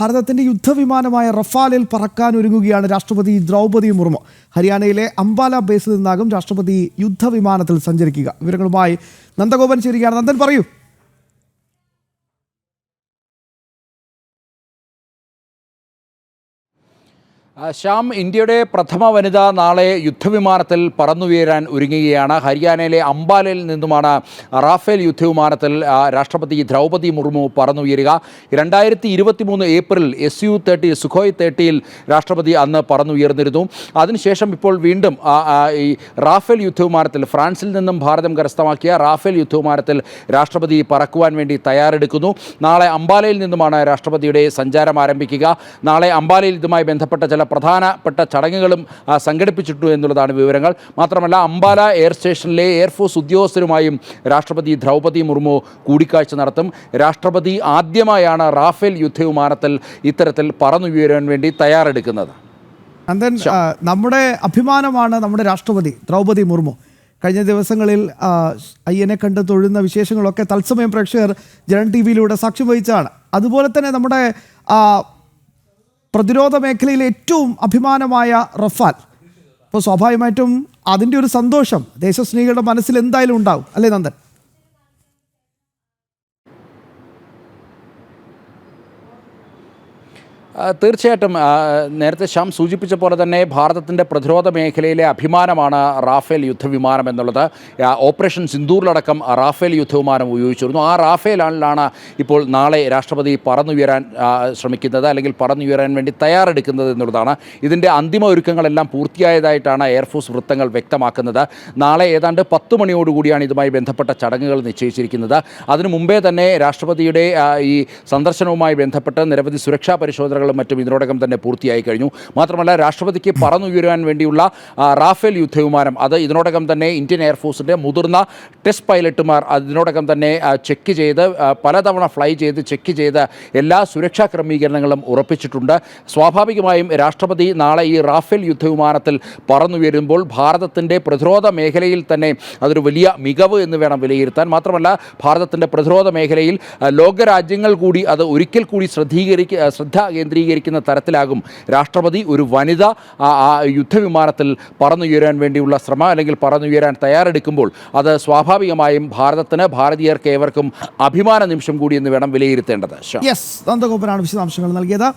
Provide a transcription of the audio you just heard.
ഭാരതത്തിന്റെ യുദ്ധവിമാനമായ റഫാലിൽ പറക്കാൻ ഒരുങ്ങുകയാണ് രാഷ്ട്രപതി ദ്രൗപദി മുർമു. ഹരിയാനയിലെ അംബാല ബേസിൽ നിന്നാകും രാഷ്ട്രപതി യുദ്ധവിമാനത്തിൽ സഞ്ചരിക്കുക. വിവരങ്ങളുമായി നന്ദഗോപൻ ചേരുകയാണ്. നന്ദൻ പറയൂ. ശ്യാം ഇന്ത്യയുടെ പ്രഥമ വനിത നാളെ യുദ്ധവിമാനത്തിൽ പറന്നുയരാൻ ഒരുങ്ങുകയാണ്. ഹരിയാനയിലെ അംബാലയിൽ നിന്നുമാണ് റാഫേൽ യുദ്ധവിമാനത്തിൽ രാഷ്ട്രപതി ദ്രൗപതി മുർമു പറന്നുയരുക. രണ്ടായിരത്തി ഇരുപത്തി മൂന്ന് April S U thirty Sukhoi തേർട്ടിയിൽ രാഷ്ട്രപതി അന്ന് പറന്നുയർന്നിരുന്നു. അതിനുശേഷം ഇപ്പോൾ വീണ്ടും ഈ റാഫേൽ യുദ്ധവിമാനത്തിൽ ഫ്രാൻസിൽ നിന്നും ഭാരതം കരസ്ഥമാക്കിയ റാഫേൽ യുദ്ധവിമാനത്തിൽ രാഷ്ട്രപതി പറക്കുവാൻ വേണ്ടി തയ്യാറെടുക്കുന്നു. നാളെ അംബാലയിൽ നിന്നുമാണ് രാഷ്ട്രപതിയുടെ സഞ്ചാരം ആരംഭിക്കുക. നാളെ അംബാലയിൽ ഇതുമായി ബന്ധപ്പെട്ട ചില പ്രധാനപ്പെട്ട ചടങ്ങുകളും സംഘടിപ്പിച്ചിട്ടു എന്നുള്ളതാണ് വിവരങ്ങൾ. മാത്രമല്ല അംബാല എയർ സ്റ്റേഷനിലെ എയർഫോഴ്സ് ഉദ്യോഗസ്ഥരുമായും രാഷ്ട്രപതി ദ്രൗപദി മുർമു കൂടിക്കാഴ്ച നടത്തും. രാഷ്ട്രപതി ആദ്യമായാണ് റാഫേൽ യുദ്ധവിമാനത്തിൽ ഇത്തരത്തിൽ പറന്നുയരാൻ വേണ്ടി തയ്യാറെടുക്കുന്നത്. നമ്മുടെ അഭിമാനമാണ് നമ്മുടെ രാഷ്ട്രപതി ദ്രൗപദി മുർമു. കഴിഞ്ഞ ദിവസങ്ങളിൽ അയ്യനെ കണ്ട് തൊഴുന്ന വിശേഷങ്ങളൊക്കെ തത്സമയം പ്രേക്ഷകർ ജനൻ ടി വിയിലൂടെ സാക്ഷ്യം വഹിച്ചതാണ്. അതുപോലെ തന്നെ നമ്മുടെ പ്രതിരോധ മേഖലയിലെ ഏറ്റവും അഭിമാനമായ റഫാൽ. അപ്പോൾ സ്വാഭാവികമായിട്ടും അതിന്റെ ഒരു സന്തോഷം ദേശസ്നേഹികളുടെ മനസ്സിൽ എന്തായാലും ഉണ്ടാവും. അല്ലേ നന്ദൻ? തീർച്ചയായിട്ടും നേരത്തെ ശ്യാം സൂചിപ്പിച്ച പോലെ തന്നെ ഭാരതത്തിന്റെ പ്രതിരോധ മേഖലയിലെ അഭിമാനമാണ് റാഫേൽ യുദ്ധവിമാനം എന്നുള്ളത്. ഓപ്പറേഷൻ സിന്ദൂറിലടക്കം റാഫേൽ യുദ്ധവിമാനം ഉപയോഗിച്ചിരുന്നു. ആ റാഫേലാണ് ഇപ്പോൾ നാളെ രാഷ്ട്രപതി പറന്നുയരാൻ ശ്രമിക്കുന്നത് അല്ലെങ്കിൽ പറന്നുയരാൻ വേണ്ടി തയ്യാറെടുക്കുന്നത് എന്നുള്ളതാണ്. ഇതിന്റെ അന്തിമ ഒരുക്കങ്ങളെല്ലാം പൂർത്തിയായതായിട്ടാണ് എയർഫോഴ്സ് വൃത്തങ്ങൾ വ്യക്തമാക്കുന്നത്. നാളെ ഏതാണ്ട് പത്ത് മണിയോടുകൂടിയാണ് ഇതുമായി ബന്ധപ്പെട്ട ചടങ്ങുകൾ നിശ്ചയിച്ചിരിക്കുന്നത്. അതിനു മുമ്പേ തന്നെ രാഷ്ട്രപതിയുടെ ഈ സന്ദർശനവുമായി ബന്ധപ്പെട്ട് നിരവധി സുരക്ഷാ പരിശോധനകളും മറ്റും ഇതിനോടകം തന്നെ പൂർത്തിയായി കഴിഞ്ഞു. മാത്രമല്ല രാഷ്ട്രപതിക്ക് പറന്നുയരാൻ വേണ്ടിയുള്ള റാഫേൽ യുദ്ധവിമാനം അത് ഇതിനോടകം തന്നെ ഇന്ത്യൻ എയർഫോഴ്സിന്റെ മുതിർന്ന ടെസ്റ്റ് പൈലറ്റുമാർ അതിനോടകം തന്നെ ചെക്ക് ചെയ്ത് പലതവണ ഫ്ലൈ ചെയ്ത് ചെക്ക് ചെയ്ത് എല്ലാ സുരക്ഷാ ക്രമീകരണങ്ങളും ഉറപ്പിച്ചിട്ടുണ്ട്. സ്വാഭാവികമായും രാഷ്ട്രപതി നാളെ ഈ റാഫേൽ യുദ്ധവിമാനത്തിൽ പറന്നുയരുമ്പോൾ ഭാരതത്തിന്റെ പ്രതിരോധ മേഖലയിൽ തന്നെ അതൊരു വലിയ മികവ് എന്ന് വേണം വിലയിരുത്താൻ. മാത്രമല്ല ഭാരതത്തിന്റെ പ്രതിരോധ മേഖലയിൽ ലോകരാജ്യങ്ങൾ കൂടി അത് ഒരിക്കൽ കൂടി ശ്രദ്ധീകരിക്ക ശ്രദ്ധ കേന്ദ്രീകരിക്കുന്ന തരത്തിലാകും. രാഷ്ട്രപതി ഒരു വനിത യുദ്ധവിമാനത്തിൽ പറന്നുയരാൻ വേണ്ടിയുള്ള ശ്രമം അല്ലെങ്കിൽ പറന്നുയരാൻ തയ്യാറെടുക്കുമ്പോൾ അത് സ്വാഭാവികമായും ഭാരതത്തിന് ഭാരതീയർക്ക് ഏവർക്കും അഭിമാന നിമിഷം കൂടി എന്ന് വേണം വിലയിരുത്തേണ്ടത്. യെസ് നന്ദഗോപനാണ് വിശദാംശങ്ങൾ നൽകിയത്.